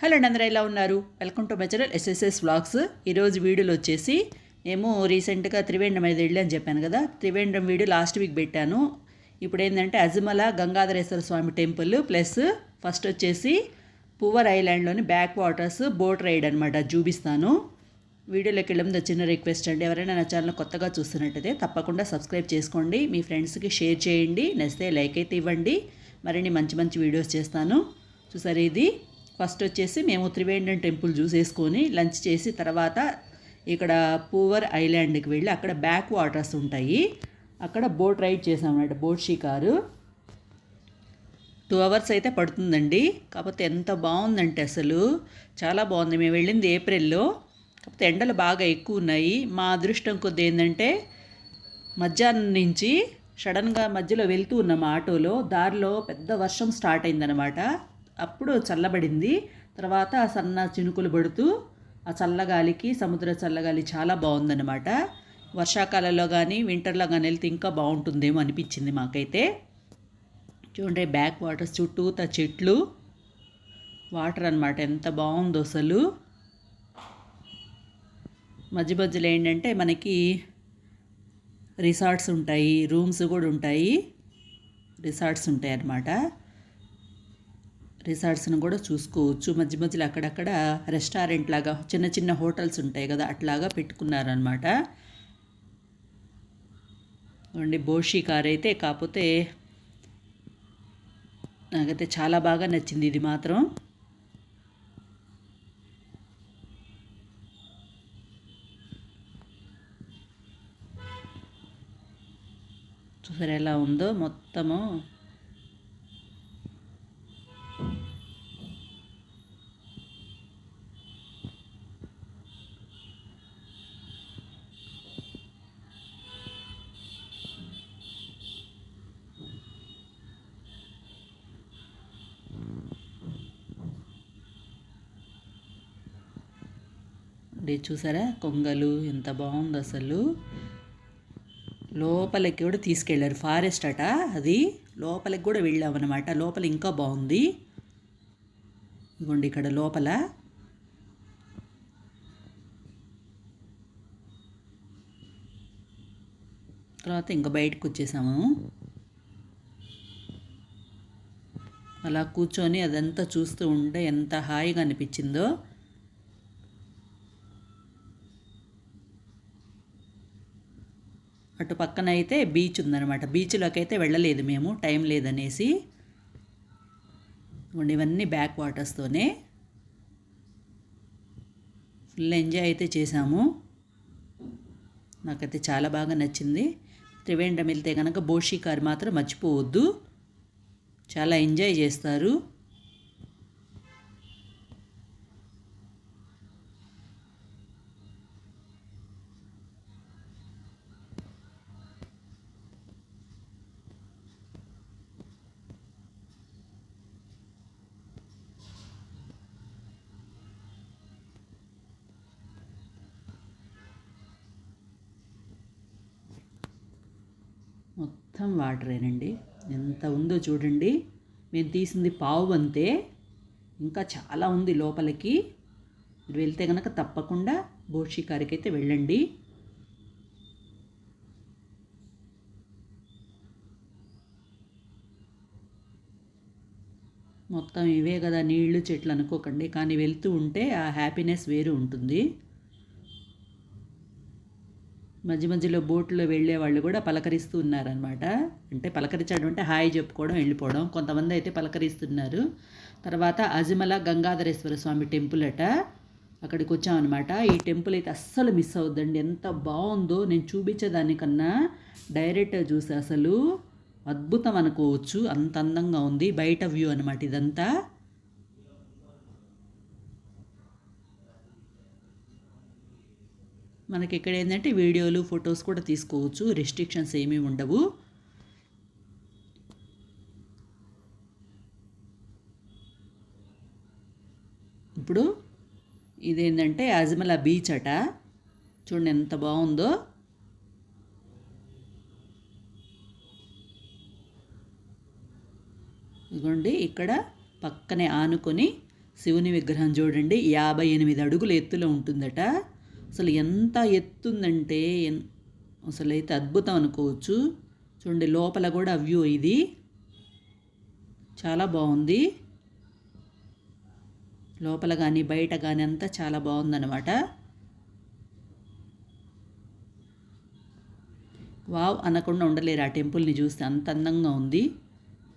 Hello అండి అందరూ ఎలా ఉన్నారు? Welcome to my channel SSS vlogs ఈరోజు వీడియోలో వచ్చేసి మేము రీసెంట్గా త్రివేంద్రం అనేది వెళ్ళి అని చెప్పాను కదా. త్రివేంద్రం వీడియో లాస్ట్ వీక్ పెట్టాను. ఇప్పుడు ఏంటంటే అజమల Gangadhareswara Swamy temple plus first వచ్చేసి పువర్ ఐలాండ్లోని బ్యాక్ వాటర్స్ బోట్ రైడ్ అనమాట చూపిస్తాను. వీడియోలోకి వెళ్ళడం చిన్న రిక్వెస్ట్ అండి ఎవరైనా నా ఛానల్ కొత్తగా చూస్తున్నట్టయితే తప్పకుండా సబ్స్క్రైబ్ చేసుకోండి. మీ ఫ్రెండ్స్కి షేర్ చేయండి. నచ్చితే లైక్ అయితే ఇవ్వండి. మరిన్ని మంచి మంచి వీడియోస్ చేస్తాను. చూసారు ఇది? ఫస్ట్ వచ్చేసి మేము త్రివేంద్రం టెంపుల్ చూసేసుకొని లంచ్ చేసి తర్వాత ఇక్కడ పూవర్ ఐలాండ్కి వెళ్ళి అక్కడ బ్యాక్ వాటర్స్ ఉంటాయి. అక్కడ బోట్ రైడ్ చేసామన్నమాట బోట్ షికారు. టూ అవర్స్ అయితే పడుతుందండి. కాకపోతే ఎంత బాగుందంటే అసలు. చాలా బాగుంది. మేము వెళ్ళింది ఏప్రిల్లో. కాకపోతే ఎండలు బాగా ఎక్కువ ఉన్నాయి. మా అదృష్టం కొద్ది ఏంటంటే మధ్యాహ్నం నుంచి సడన్గా మధ్యలో వెళ్తూ ఉన్నాం ఆటోలో. దారిలో పెద్ద వర్షం స్టార్ట్ అయిందనమాట అప్పుడు చల్లబడింది. తర్వాత సన్న చినుకులు పడుతూ ఆ చల్లగాలికి సముద్ర చల్లగాలి చాలా బాగుందన్నమాట. వర్షాకాలంలో కానీ వింటర్లో కానీ వెళ్తే ఇంకా బాగుంటుందేమో అనిపించింది మాకైతే. చూడండి బ్యాక్ వాటర్స్ చుట్టూత చెట్లు. వాటర్ అనమాట ఎంత బాగుందో అసలు. మధ్య మధ్యలో ఏంటంటే మనకి రిసార్ట్స్ ఉంటాయి రూమ్స్ కూడా ఉంటాయి. రిసార్ట్స్ ఉంటాయి అన్నమాట రిసార్ట్స్ని కూడా చూసుకోవచ్చు. మధ్య మధ్యలో అక్కడక్కడ రెస్టారెంట్ లాగా చిన్న చిన్న హోటల్స్ ఉంటాయి కదా అట్లాగా పెట్టుకున్నారనమాట అండి బోషి కార్ అయితే కాకపోతే నాకైతే చాలా బాగా నచ్చింది ఇది మాత్రం. చూసారు ఎలా ఉందో మొత్తము. ఇది చూసారా? కొంగలు ఎంత బాగుంది అసలు. లోపలికి కూడా తీసుకెళ్ళారు ఫారెస్ట్ అట అది. లోపలికి కూడా వెళ్ళామన్నమాట. లోపల ఇంకా బాగుంది. ఇదిగోండి ఇక్కడ లోపల. తర్వాత ఇంకా బయటకు వచ్చేసాము. అలా కూర్చొని అదంతా చూస్తూ ఉంటే ఎంత హాయిగా అనిపించిందో. అటు పక్కన అయితే బీచ్ ఉందన్నమాట. బీచ్లోకి అయితే వెళ్ళలేదు మేము టైం లేదనేసి. ఇవన్నీ బ్యాక్ వాటర్స్తోనే ఫుల్ ఎంజాయ్ అయితే చేశాము. నాకైతే చాలా బాగా నచ్చింది. త్రివేంద్రం వెళ్తే కనుక బోషి కారు మాత్రం మర్చిపోవద్దు. చాలా ఎంజాయ్ చేస్తారు. మొత్తం వాటరేనండి. ఎంత ఉందో చూడండి. మేము తీసింది పావు అంతే. ఇంకా చాలా ఉంది లోపలికి. మీరు వెళ్తే కనుక తప్పకుండా బోట్ అయితే వెళ్ళండి. మొత్తం ఇవే కదా నీళ్ళు చెట్లు అనుకోకండి. కానీ వెళ్తూ ఉంటే ఆ హ్యాపీనెస్ వేరు ఉంటుంది. మధ్య మధ్యలో బోట్లో వెళ్ళే వాళ్ళు కూడా పలకరిస్తూ ఉన్నారనమాట అంటే పలకరించడం అంటే హాయ్ చెప్పుకోవడం వెళ్ళిపోవడం. కొంతమంది అయితే పలకరిస్తున్నారు. తర్వాత అజిమల గంగాధరేశ్వర స్వామి టెంపుల్ అట. అక్కడికి వచ్చామన్నమాట. ఈ టెంపుల్ అయితే అస్సలు మిస్ అవుద్దండి. ఎంత బాగుందో. నేను చూపించేదానికన్నా డైరెక్ట్ చూసి అసలు అద్భుతం అనుకోవచ్చు. అంత అందంగా ఉంది. బయట వ్యూ అనమాట ఇదంతా. మనకి ఇక్కడ ఏంటంటే వీడియోలు ఫొటోస్ కూడా తీసుకోవచ్చు. రెస్ట్రిక్షన్స్ ఏమీ ఉండవు. ఇప్పుడు ఇదేంటంటే అజ్మల బీచ్ అట. చూడండి ఎంత బాగుందో. ఇదిగోండి ఇక్కడ పక్కనే ఆనుకొని శివుని విగ్రహం చూడండి. యాభై ఎనిమిది అడుగుల ఎత్తులో ఉంటుందట. అసలు ఎంత ఎత్తుందంటే అసలు అయితే అద్భుతం అనుకోవచ్చు. చూడండి లోపల కూడా వ్యూ ఇది. చాలా బాగుంది. లోపల కానీ బయట కానీ అంతా చాలా బాగుందన్నమాట. వావ్ అనకుండా ఉండలేరు ఆ టెంపుల్ని చూస్తే. అంత అందంగా ఉంది.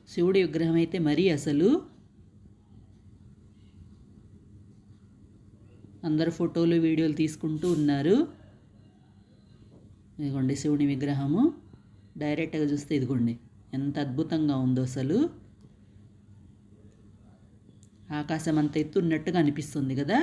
శివుడి విగ్రహం అయితే మరీ అసలు. అందరు ఫోటోలు వీడియోలు తీసుకుంటూ ఉన్నారు. ఇదిగోండి శివుని విగ్రహము. డైరెక్ట్గా చూస్తే ఇదిగోండి ఎంత అద్భుతంగా ఉందో అసలు. ఆకాశం అంత ఎత్తు ఉన్నట్టుగా అనిపిస్తుంది కదా.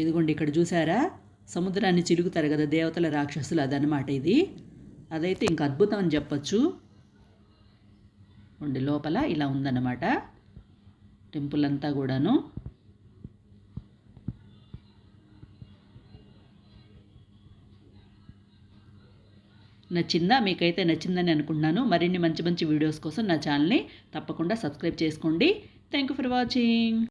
ఇదిగోండి ఇక్కడ చూసారా సముద్రాన్ని చిరుగుతారు కదా దేవతల రాక్షసులు అదనమాట ఇది. అదైతే ఇంక అద్భుతం అని చెప్పచ్చు. ఉండి లోపల ఇలా ఉందన్నమాట. టెంపుల్ అంతా కూడాను. నచ్చిందా? మీకైతే నచ్చిందని అనుకుంటున్నాను. మరిన్ని మంచి మంచి వీడియోస్ కోసం నా ఛానల్ని తప్పకుండా సబ్స్క్రైబ్ చేసుకోండి. Thank you for watching.